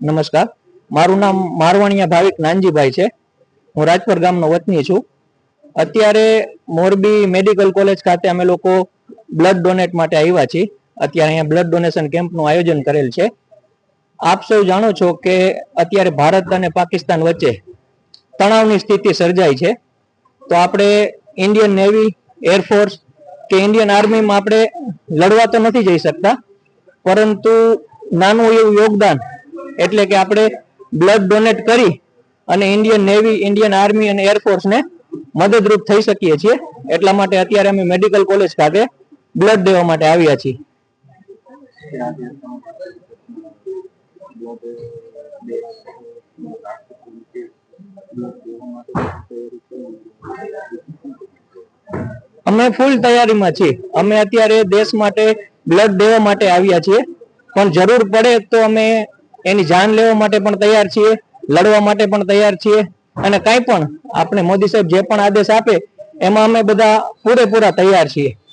નમસ્કાર. મારું નામ મારવાણિયા ભાવિક નાનજીભાઈ છે. હું રાજપર ગામનો વતની છું. અત્યારે મોરબી મેડિકલ કોલેજ ખાતે અમે લોકો બ્લડ ડોનેટ માટે આવ્યા છીએ. અત્યારે અહીંયા બ્લડ ડોનેશન કેમ્પનું આયોજન કરેલ છે. આપ સૌ જાણો છો કે અત્યારે ભારત અને પાકિસ્તાન વચ્ચે તણાવની સ્થિતિ સર્જાઈ છે. તો આપણે ઇન્ડિયન નેવી એરફોર્સ કે ઇન્ડિયન આર્મીમાં આપણે લડવા તો નથી જઈ શકતા. પરંતુ નાનું એવું યોગદાન એટલે કે આપણે બ્લડ ડોનેટ કરી અને ઇન્ડિયન નેવી ઇન્ડિયન આર્મી અને એરફોર્સને મદદરૂપ થઈ શકીએ છીએ. એટલા માટે અત્યારે અમે મેડિકલ કોલેજ ખાતે બ્લડ દેવા માટે આવ્યા છીએ. અમે ફૂલ તૈયારીમાં છીએ. અમે અત્યારે દેશ માટે બ્લડ દેવા માટે આવ્યા છીએ. પણ જરૂર પડે તો અમે એની જાન લેવા માટે પણ તૈયાર છીએ, લડવા માટે પણ તૈયાર છીએ. અને કાંઈ પણ આપણે મોદી સાહેબ જે પણ આદેશ આપે, એમાં અમે બધા પૂરેપૂરા તૈયાર છીએ.